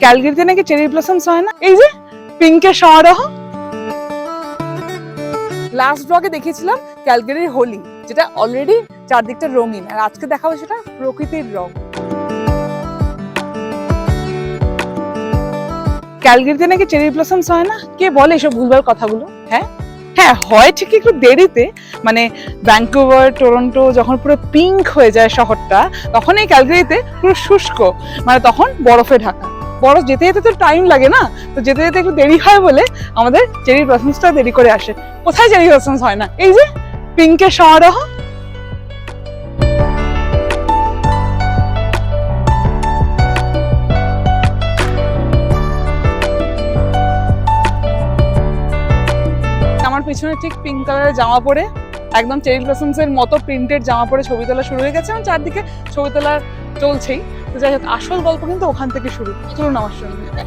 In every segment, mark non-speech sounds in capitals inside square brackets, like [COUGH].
ক্যালগেরিতে নাকি cherry blossoms হয় না? এই যে, পিঙ্কের সমারোহ। লাস্ট ব্লগে দেখিয়েছিলাম ক্যালগেরির হোলি, যেটা অলরেডি চারদিকটা রঙিন। আর আজকে দেখাবো সেটা প্রকৃতির রং। ক্যালগেরিতে নাকি চেরি ব্লসমস হয় না? কে বলে এসব ভুলবার কথাগুলো? হ্যাঁ? হ্যাঁ হয় ঠিক একটু দেরিতে। মানে ভ্যাঙ্কুভার টরন্টো যখন পুরো পিঙ্ক হয়ে যায় শহরটা, তখন এই ক্যালগেরিতে পুরো শুষ্ক। মানে তখন বরফে ঢাকা। বরফ যেতে যেতে তো টাইম লাগে না, তো যেতে যেতে একটু দেরি হয় বলে আমাদের চেরি ব্লসমসটা দেরি করে আসে। কোথায় চেরি ব্লসমস হয় না? এই যে পিঙ্কের সমারোহ আমার পিছনে ঠিক পিঙ্ক কালারের জামা পরে একদম চেরি ব্লসমস এর মতো প্রিন্টেড জামা পরে ছবি তোলা শুরু হয়ে গেছে এবং চারদিকে ছবি তোলা চলছেই। তো যাই হোক, আসল গল্প কিন্তু ওখান থেকে শুরু। চলুন আমার সঙ্গে।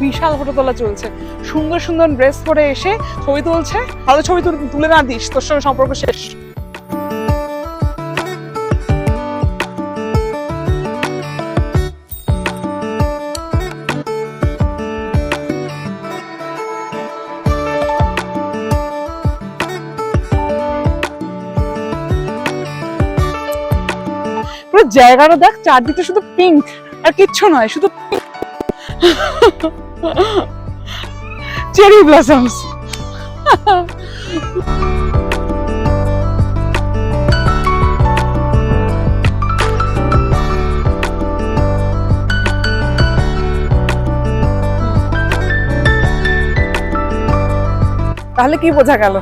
বিশাল ফটো তোলা চলছে। সুন্দর সুন্দর ড্রেস পরে এসে ছবি তুলছে। ভালো ছবি তুল- তুলে না দিস, তোর সঙ্গে সম্পর্ক শেষ। জায়গাটা দেখ চারদিকে শুধু পিঙ্ক আর কিচ্ছু নয়, শুধু চেরি ব্লসমস তাহলে কি বোঝা গেল?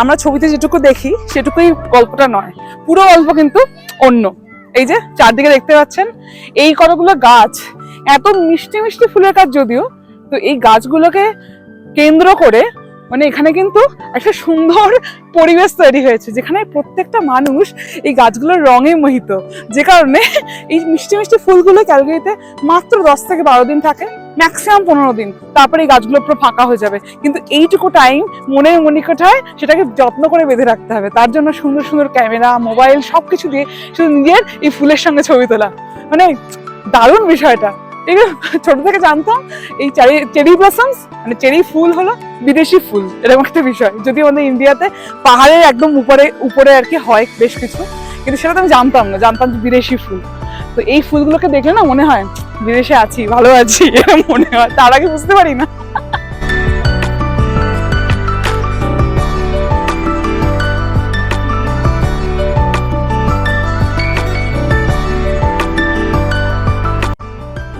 আমরা ছবিতে যেটুকু দেখি, সেটুকুই গল্পটা নয়, পুরো গল্প কিন্তু অন্য। এই যে চারদিকে দেখতে পাচ্ছেন, এই কতগুলো গাছ, এত মিষ্টি মিষ্টি ফুলের গাছ যদিও, তো এই গাছগুলোকে কেন্দ্র করে মানে এখানে কিন্তু একটা সুন্দর পরিবেশ তৈরি হয়েছে, যেখানে প্রত্যেকটা মানুষ এই গাছগুলোর রঙে মোহিত। যে কারণে এই মিষ্টি মিষ্টি ফুলগুলো ক্যালগারিতে মাত্র দশ থেকে বারো দিন থাকে। ম্যাক্সিমাম পনেরো দিন। তারপরে এই গাছগুলো পুরো ফাঁকা হয়ে যাবে। কিন্তু এইটুকু টাইম মনের মনিকঠায় সেটাকে যত্ন করে বেঁধে রাখতে হবে। তার জন্য সুন্দর সুন্দর ক্যামেরা মোবাইল সবকিছু দিয়ে শুধু নিজের এই ফুলের সঙ্গে ছবি তোলা। মানে দারুণ বিষয়টা। ঠিক আছে? ছোট থেকে জানতাম, এই চেরি চেরি ব্লসমস মানে চেরি ফুল হলো বিদেশি ফুল। এরকম একটা বিষয়। যদি আমাদের ইন্ডিয়াতে পাহাড়ের একদম উপরে উপরে আর কি হয় বেশ কিছু। কিন্তু সেটা তো আমি জানতাম না। জানতাম যে বিদেশি ফুল। তো এই ফুলগুলোকে দেখলে না মনে হয় বিদেশে আছি, ভালো আছি মনে হয়। তার আগে বুঝতে পারি না।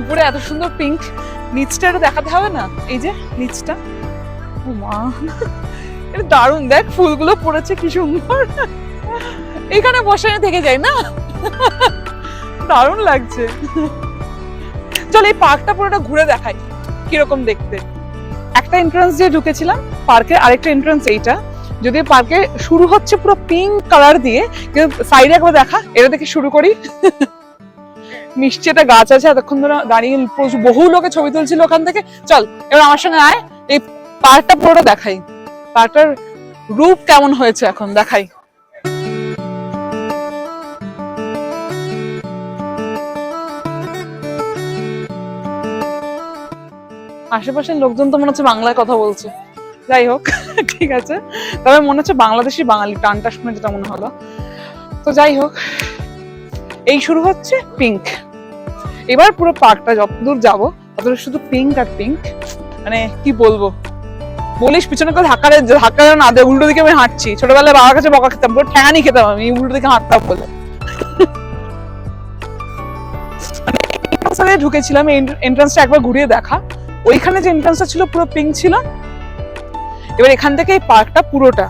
উপরে এত সুন্দর পিঙ্ক নিচটা দেখাতে হবে না? এই যে, নিচটা। ও মা। এটা দারুণ, দেখ, ফুলগুলো পড়েছে কি সুন্দর। এখানে বসে থেকে যাই না? দারুণ লাগছে। চল এই পার্কটা পুরোটা ঘুরে দেখাই, কীরকম দেখতে। একটা এন্ট্রান্স দিয়ে ঢুকেছিলাম, পার্কের আরেকটা এন্ট্রান্স এইটা। যদি পার্কে শুরু হচ্ছে পুরো পিঙ্ক কালার দিয়ে, কিন্তু সাইডে একবার দেখা এটা দেখে শুরু করি। মিষ্টি একটা গাছ আছে, এতক্ষণ ধরে দাঁড়িয়ে বহু লোকে ছবি তুলছিল ওখান থেকে। চল, এবার আমার সঙ্গে আয়, এই পার্কটা পুরোটা দেখাই। পার্কটার রূপ কেমন হয়েছে এখন, দেখাই। আশেপাশের লোকজন তো মনে হচ্ছে বাংলায় কথা বলছে। যাই হোক, [LAUGHS] ঠিক আছে। তবে মনে হচ্ছে বাংলাদেশি বাঙালি টানটা শুনে যেটা মনে হলো। তো যাই হোক, এই শুরু হচ্ছে পিঙ্ক এবার পুরো পার্কটা যতদূর যাব ততদূর শুধু পিঙ্ক আর পিঙ্ক মানে কি বলব? বলিস পিছনে করে ধাক্কা ধাক্কা না, দে উল্টো দিকে আমি হাঁটছি। ছোটবেলায় বাবার কাছে বকা খেতাম পুরো ঠ্যাঙানি খেতাম আমি উল্টো দিকে হাঁটতাম বলে। [LAUGHS] মানে ঢুকেছিলাম এন্ট্রান্সটা একবার ঘুরিয়ে দেখা। ওইখানে যে এন্ট্রান্সটা ছিল পুরো পিঙ্ক ছিল। এবার এখান থেকে এই পার্কটা পুরোটা।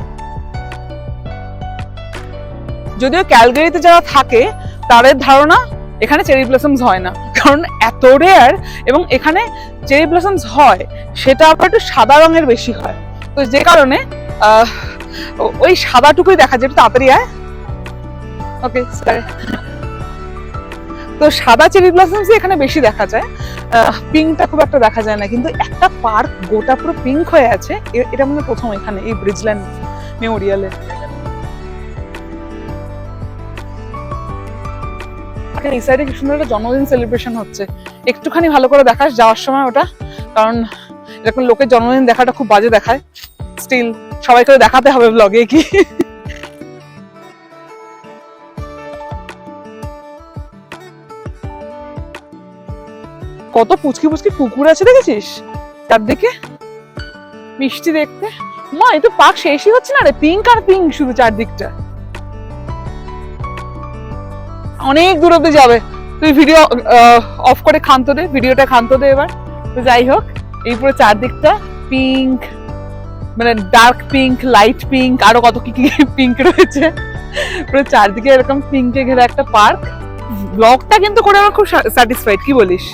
যদিও ক্যালগারিতে যারা থাকে, তাদের ধারণা এখানে চেরি ব্লসমস হয় না। কারণ এত রেয়ার এবং এখানে চেরি ব্লসমস হয়, সেটা আবার একটু সাদা রঙের বেশি হয়। তো যে কারণে ওই সাদাটুকুই দেখা যায়, একটু তাড়াতাড়ি আয়। ওকে তো সাদা চেরি ব্লসমস এখানে বেশি দেখা যায়। পিঙ্কটা খুব একটা দেখা যায় না, কিন্তু একটা পার্ক গোটা পুরো পিঙ্ক হয়ে আছে এটা মনে প্রথম এখানে, এই ব্রিজল্যান্ড মেমোরিয়ালে এই সাইডে কি সুন্দর একটা জন্মদিন সেলিব্রেশন হচ্ছে। একটুখানি ভালো করে দেখাস যাওয়ার সময় ওটা, কারণ এরকম লোকের জন্মদিন দেখাটা খুব বাজে দেখায়। স্টিল সবাই করে দেখাতে হবে ব্লগে কি? কত পুচকি পুচকি পুকুর আছে দেখেছিস? চারদিকে মিষ্টি দেখতে? মা, এই তো পার্ক শেষই হচ্ছে না রে পিঙ্ক আর পিঙ্ক শুধু চারদিকটা। অনেক দূর অব্দি যাবে। তুই ভিডিও অফ করে ক্ষান্ত দে ভিডিওটা ক্ষান্ত দে এবার। তো যাই হোক, এই পুরো চারদিকটা পিঙ্ক মানে ডার্ক পিঙ্ক লাইট পিঙ্ক আরও কত কি কি পিঙ্ক রয়েছে। পুরো চারদিকে এরকম পিঙ্কে ঘেরা একটা পার্ক ব্লগটা কিন্তু করে আমার খুব স্যাটিসফাইড কি বলিস?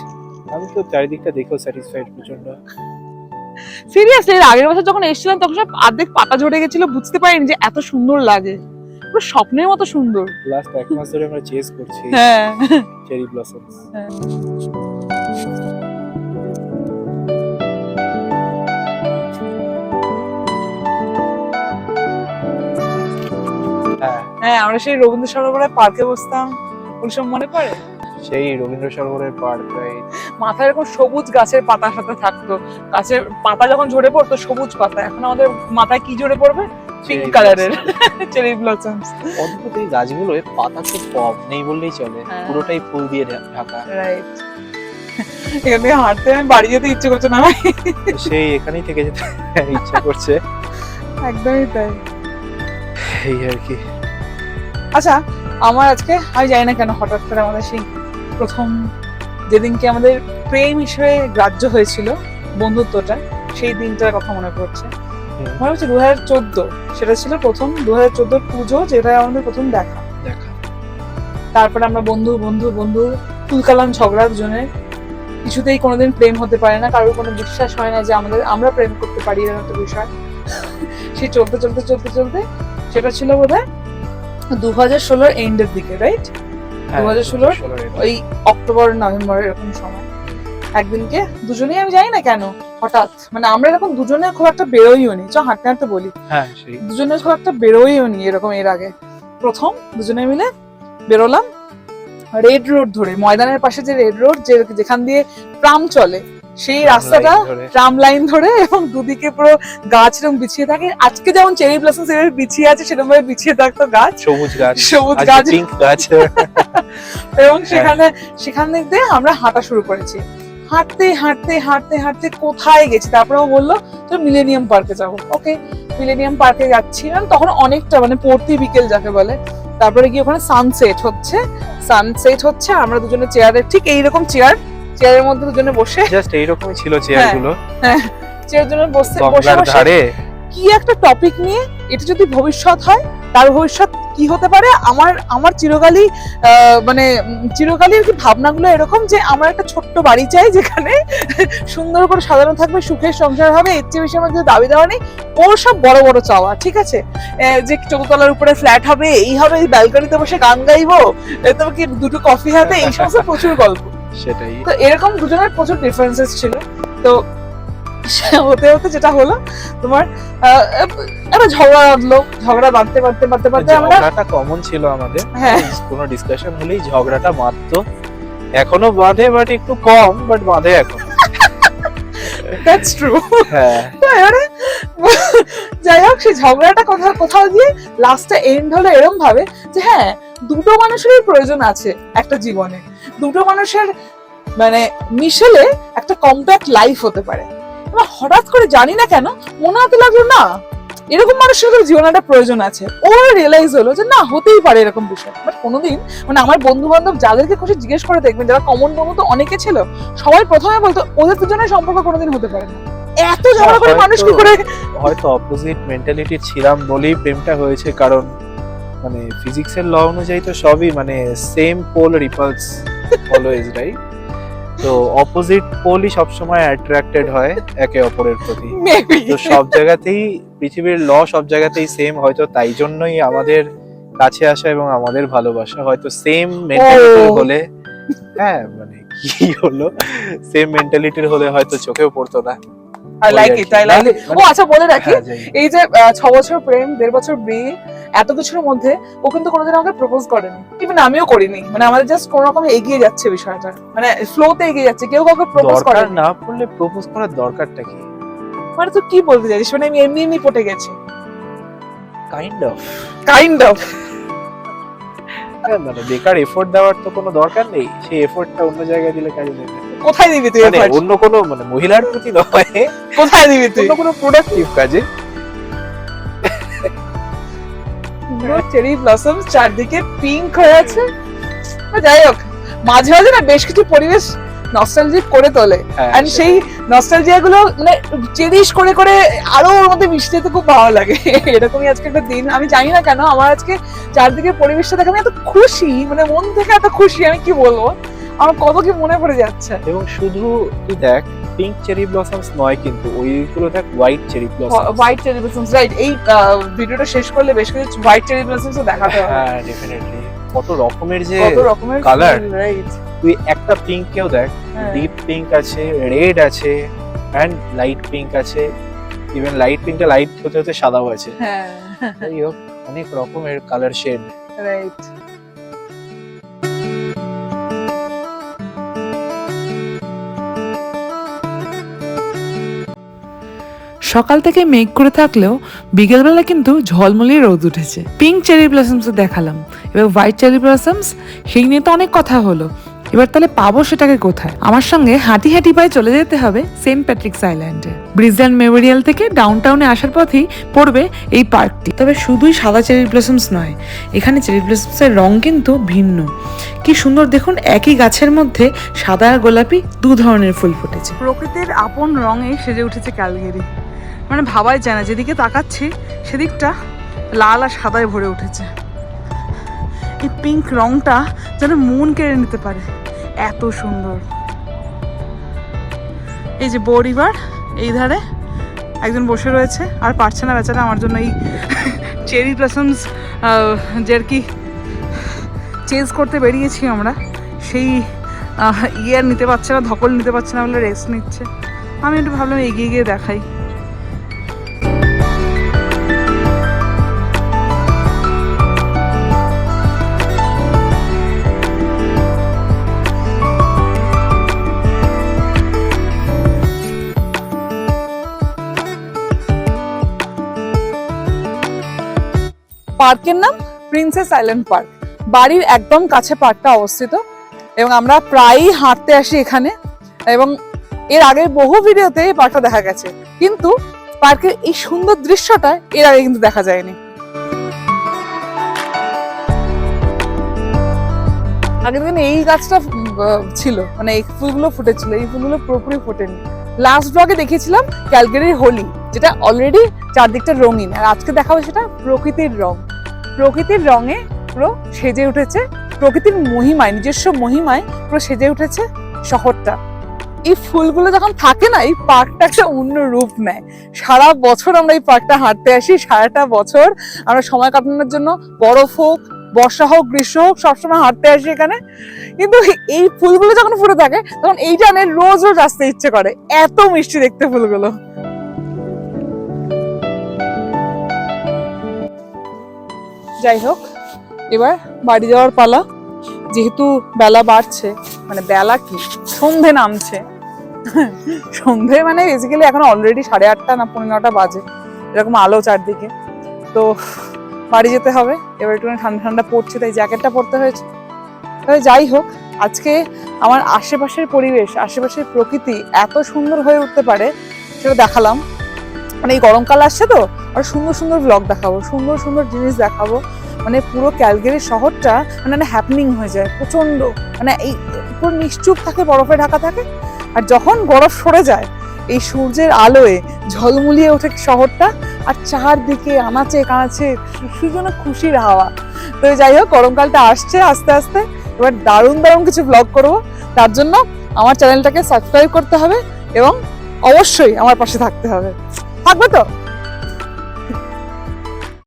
আমি তো চারিদিকটা দেখেও স্যাটিসফাইড প্রচণ্ড। সিরিয়াসলি এর আগের বছর যখন এসেছিলাম তখন সব অর্ধেক পাতা ঝরে গেছিল বুঝতে পারিনি যে এত সুন্দর লাগে। পুরো স্বপ্নের মতো সুন্দর। লাস্ট এক মাস ধরে আমরা চেস করছি। হ্যাঁ। চেরি ব্লসমস হ্যাঁ। হ্যাঁ। আমরা সেই রবীন্দ্র সরোবরে পার্কে বসতাম। ওই সব মনে পড়ে? সেই রবীন্দ্র সরোবরের পার্ক রাইট মাথায় এরকম সবুজ গাছের পাতা সাথে থাকতো। গাছের পাতা যখন ঝরে পড়তো সবুজ পাতা। এখন আমাদের মাথায় কি ঝরে পড়বে? পিঙ্ক কালারের চেরি ব্লসমস অদ্ভুত এই গাছগুলোর পাতা খুব কম নেই বললেই চলে। হ্যাঁ। পুরোটাই ফুল দিয়ে ঢাকা। রাইট এখান হাঁটতে আমি বাড়ি যেতে ইচ্ছে করছে না ভাই সেই এখানেই থেকে যেতে ইচ্ছা করছে। একদমই তাই। এই আর কি। আচ্ছা আমার আজকে আমি জানি না কেন হঠাৎ করে আমাদের সেই প্রথম যেদিনকে আমাদের প্রেম হিসেবে গ্রাহ্য হয়েছিল বন্ধুত্বটা সেই দিনটার কথা মনে পড়ছে। মনে হচ্ছে দু হাজার চোদ্দ সেটা ছিল প্রথম দু হাজার চোদ্দোর পুজো যেটা আমাদের প্রথম দেখা। দেখা। তারপরে আমরা বন্ধু বন্ধু বন্ধু তুলকালাম ঝগড়া দুজনের কিছুতেই কোনোদিন প্রেম হতে পারে না কারোর কোনো বিশ্বাস হয় না যে আমাদের আমরা প্রেম করতে পারি এরকম একটা বিষয়। সেই চলতে চলতে চলতে চলতে সেটা ছিল বোধ হয় দু হাজার ষোলোর এন্ডের দিকে রাইট হ্যাঁ, 2016 ষোলোর ওই অক্টোবর নভেম্বর এরকম সময়। একদিনকে দুজনেই আমি জানি না কেন হঠাৎ। মানে আমরা এরকম দুজনে খুব একটা বেরোইও নি। চ হাঁটতে হাঁটতে বলি। হ্যাঁ দুজনে খুব একটা বেরোইও নি এরকম এর আগে। প্রথম দুজনে মিলে বেরোলাম রেড রোড ধরে ময়দানের পাশে যে রেড রোড যেখান দিয়ে ট্রাম চলে সেই রাস্তাটা ট্রাম লাইন ধরে এবং দুদিকে পুরো গাছ এরকম বিছিয়ে থাকে। আজকে যেমন চেরি ব্লসম সেভাবে বিছিয়ে আছে সেরকম ভাবে বিছিয়ে থাকতো গাছ। সবুজ গাছ সবুজ গাছ। গাছ। এবং হ্যাঁ। সেখানে সেখান দিয়ে আমরা হাঁটা শুরু করেছি। হাঁটতে হাঁটতে হাঁটতে হাঁটতে কোথায় গেছি? তারপরে ও বলল তো মিলেনিয়াম পার্কে যাব। ওকে মিলেনিয়াম পার্কে যাচ্ছি। তখন অনেকটা মানে পড়তি বিকেল যাকে বলে। তারপরে গিয়ে ওখানে সানসেট হচ্ছে। সানসেট হচ্ছে আমরা দুজনে চেয়ারে ঠিক এইরকম চেয়ার চেয়ারের মধ্যে দুজনে বসে জাস্ট এইরকমই ছিল চেয়ারগুলো। চেয়ারের জন্য বসে বসে কি একটা টপিক নিয়ে এটা যদি ভবিষ্যৎ হয় তার ভবিষ্যৎ কি হতে পারে? আমার আমার চিরকালই মানে চিরকালই আর কি ভাবনাগুলো এরকম যে আমার একটা ছোট্ট বাড়ি চাই যেখানে সুন্দর করে সাজানো থাকবে সুখের সংসার হবে এর চেয়ে বেশি আমার কিছু দাবি দেওয়া নেই। ওর সব বড় বড় চাওয়া ঠিক আছে? যে চৌতলার উপরে ফ্ল্যাট হবে এই হবে এই ব্যালকনিতে বসে গান গাইবো তবে কি দুটো কফি হাতে এই সমস্ত প্রচুর গল্প। সেটাই। তো এরকম দুজনের প্রচুর ডিফারেন্সেস ছিল। তো হতে হতে যেটা হলো তোমার একটা ঝগড়া বাঁধলো ঝগড়া বাঁধতে বাঁধতে বাঁধতে বাঁধতে আমরা ঝগড়াটা কমন ছিল আমাদের। হ্যাঁ। কোনো ডিসকাশন হলেই ঝগড়াটা বাঁধতো। এখনও বাঁধে বাট একটু কম বাট বাঁধে এখন। দ্যাটস ট্রু হ্যাঁ। এবারে যাই হোক সেই ঝগড়াটা কোথাও কোথাও গিয়ে লাস্টে এন্ড হলো এরকম ভাবে যে হ্যাঁ দুটো মানুষেরই প্রয়োজন আছে একটা জীবনে। দুটো মানুষের মানে মিশেলে একটা কম্প্যাক্ট লাইফ হতে পারে। এবার হঠাৎ করে জানি না কেন মনে হতে লাগল না এরকম মানুষের তো জীবনে একটা প্রয়োজন আছে। ওর রিয়েলাইজ হলো যে না হতেই পারে এরকম বিষয়। বাট কোনোদিন মানে আমার বন্ধু বান্ধব যাদেরকে খুশি জিজ্ঞেস করে দেখবেন যারা কমন বন্ধু তো অনেকে ছিল সবাই প্রথমে বলতো ওদের দুজনের সম্পর্ক কোনোদিন হতে পারে না। এত ঝগড়া করে মানুষ কি করে হয়তো অপোজিট মেন্টালিটি ছিলাম বলেই প্রেমটা হয়েছে কারণ মানে ফিজিক্সের ল অনুযায়ী তো সবই মানে same pole repels always right তো অপোজিট পোলই সবসময় অ্যাট্রাক্টেড হয় একে অপরের প্রতি। তো সব জায়গাতেই পৃথিবীর ল সব জায়গাতেই সেম হয়তো তাই জন্যই আমাদের কাছে আসা এবং আমাদের ভালোবাসা হয়তো সেম মেন্টালিটি হলে হ্যাঁ মানে কি হলো? সেম মেন্টালিটির হলে হয়তো চোখেও পড়তো না। I like it I like ও আচ্ছা বলে রাখি। হ্যাঁ, হোক। এই যে ছ বছর প্রেম দেড় বছর বিয়ে এত কিছুর মধ্যে ও কিন্তু কোনোদিন আমাকে প্রপোজ করেনি। ইভেন আমিও করিনি। মানে আমাদের জাস্ট কোন রকম এগিয়ে যাচ্ছে বিষয়টা। মানে ফ্লোতে এগিয়ে যাচ্ছে। কেউ কাউকে প্রপোজ দরকার করেনি। না পড়লে প্রপোজ করার দরকারটা কি? মানে তুই কি বলতে চাইছিস? মানে আমি এমনি এমনি পটে গেছি। কাইন্ড অফ কাইন্ড অফ মানে বেকার এফোর্ট দেওয়ার তো কোনো দরকার নেই। সেই এফোর্টটা অন্য জায়গায় দিলে কাজে দেবে। কোথায় দিবি তুই মানে অন্য কোনো মানে মহিলার প্রতি নয়। কোথায় দিবি তুই? অন্য কোনো প্রোডাক্টিভ কাজে। পুরো চেরি ব্লসম চারদিকে পিঙ্ক হয়ে আছে। যাই হোক মাঝে মাঝে না বেশ কিছু পরিবেশ নস্টালজিক করে তোলে। হ্যাঁ, এন্ড সেই নস্টালজিয়া গুলো মানে চেরিশ করে করে আরও ওর মধ্যে মিশতে যেতে খুব ভালো লাগে। এরকমই আজকে একটা দিন আমি জানি না কেন আমার আজকে চারদিকে পরিবেশটা দেখে আমি এত খুশি মানে মন থেকে এত খুশি আমি কি বলব? আমার কত কি মনে পড়ে যাচ্ছে। এবং শুধু তুই দেখ পিঙ্ক চেরি ব্লসমস নয় কিন্তু ওইগুলো দেখ white cherry blossoms white cherry blossoms right এই ভিডিওটা শেষ করলে বেশ কিছু হোয়াইট চেরি ব্লসমস দেখাতে হবে। হ্যাঁ ডেফিনেটলি কত রকমের যে কত রকমের কালার রাইট তুই একটা পিঙ্ক কেও দেখ হ্যাঁ। ডিপ পিঙ্ক আছে রেড আছে অ্যান্ড লাইট পিঙ্ক আছে। ইভেন লাইট পিঙ্কটা লাইট হতে হতে সাদাও আছে। হ্যাঁ। অনেক রকমের কালার শেড রাইট সকাল থেকে মেঘ করে থাকলেও বিকেলবেলা কিন্তু ঝলমলিয়ে রোদ উঠেছে। পিঙ্ক চেরি ব্লসমস দেখালাম। এবার হোয়াইট চেরি ব্লসমস সেই নিয়ে তো অনেক কথা হলো। এবার তাহলে পাবো সেটাকে কোথায়? আমার সঙ্গে হাঁটি হাঁটি পায়ে চলে যেতে হবে সেন্ট প্যাট্রিক্স আইল্যান্ডে। ব্রিজল্যান্ড মেমোরিয়াল থেকে ডাউন টাউনে আসার পথেই পড়বে এই পার্কটি। তবে শুধুই সাদা চেরি ব্লসমস নয়, এখানে চেরি ব্লসমসের রং কিন্তু ভিন্ন। কি সুন্দর দেখুন, একই গাছের মধ্যে সাদা আর গোলাপি দু ধরনের ফুল ফুটেছে। প্রকৃতির আপন রঙে সেজে উঠেছে ক্যালগেরি। মানে ভাবাই যায় না যেদিকে তাকাচ্ছি সেদিকটা লাল আর সাদায় ভরে উঠেছে। এই পিঙ্ক রংটা যেন মন কেড়ে নিতে পারে এত সুন্দর। এই যে বোর রিভার এই ধারে একজন বসে রয়েছে আর পারছে না বেচারা আমার জন্য এই [LAUGHS] চেরি ব্লসমস যে আর কি চেঞ্জ করতে বেরিয়েছি আমরা। সেই আহ, ইয়ে আর নিতে পারছে না ধকল নিতে পারছে না বলে রেস্ট নিচ্ছে। আমি একটু ভাবলাম এগিয়ে গিয়ে দেখাই। পার্কের নাম প্রিন্সেস আইল্যান্ড পার্ক। বাড়ির একদম কাছে পার্কটা অবস্থিত এবং আমরা প্রায়ই হাঁটতে আসি এখানে এবং এর আগের বহু ভিডিওতে এই পার্কটা দেখা গেছে। কিন্তু পার্কের এই সুন্দর দৃশ্যটা এর আগে কিন্তু দেখা যায়নি। আগের দিন এই গাছটা ছিল। মানে এই ফুলগুলো ফুটেছিল। এই ফুলগুলো পুরোপুরি ফোটেনি। লাস্ট ব্লগে দেখিয়েছিলাম ক্যালগেরির হোলি, যেটা অলরেডি চারদিকটা রঙিন। আর আজকে দেখাবো সেটা প্রকৃতির রং। প্রকৃতির রঙে পুরো সেজে উঠেছে, প্রকৃতির মহিমায়, নিজস্ব মহিমায় পুরো সেজে উঠেছে শহরটা। এই ফুলগুলো যখন থাকে না, এই পার্কটা একটা অন্য রূপ নেয়। সারা বছর আমরা এই পার্কটা হাঁটতে আসি, সারাটা বছর আমরা সময় কাটানোর জন্য বরফ হোক, বর্ষা হোক, গ্রীষ্ম হোক, সবসময় হাঁটতে আসি এখানে। কিন্তু এই ফুলগুলো যখন ফুটে থাকে, তখন এইটা জানে রোজ রোজ আসতে ইচ্ছে করে, এত মিষ্টি দেখতে ফুলগুলো। যাই হোক, এবার বাড়ি যাওয়ার পালা। যেহেতু বেলা বাড়ছে মানে বেলা কি? সন্ধে নামছে। সন্ধে মানে বেসিক্যালি এখন অলরেডি সাড়ে আটটা না পনেরো নটা বাজে, এরকম আলো চারদিকে। তো বাড়ি যেতে হবে, এবার একটু ঠান্ডা ঠান্ডা পড়ছে, তাই জ্যাকেটটা পরতে হয়েছে। তবে যাই হোক, আজকে আমার আশেপাশের পরিবেশ, আশেপাশের প্রকৃতি এত সুন্দর হয়ে উঠতে পারে, সেটা দেখালাম। মানে এই গরমকাল আসছে তো, আর সুন্দর সুন্দর ব্লগ দেখাবো, সুন্দর সুন্দর জিনিস দেখাবো। মানে পুরো ক্যালগেরি শহরটা মানে হ্যাপনিং হয়ে যায় প্রচণ্ড মানে এই পুরো নিশ্চুপ থাকে, বরফে ঢাকা থাকে, আর যখন বরফ সরে যায়, এই সূর্যের আলোয় ঝলমুলিয়ে ওঠে শহরটা, আর চারদিকে আনাচে কানাচে যেন খুশির হাওয়া। তো যাই হোক, গরমকালটা আসছে আস্তে আস্তে। এবার দারুণ দারুণ কিছু ব্লগ করব। তার জন্য আমার চ্যানেলটাকে সাবস্ক্রাইব করতে হবে এবং অবশ্যই আমার পাশে থাকতে হবে। থাকবে তো?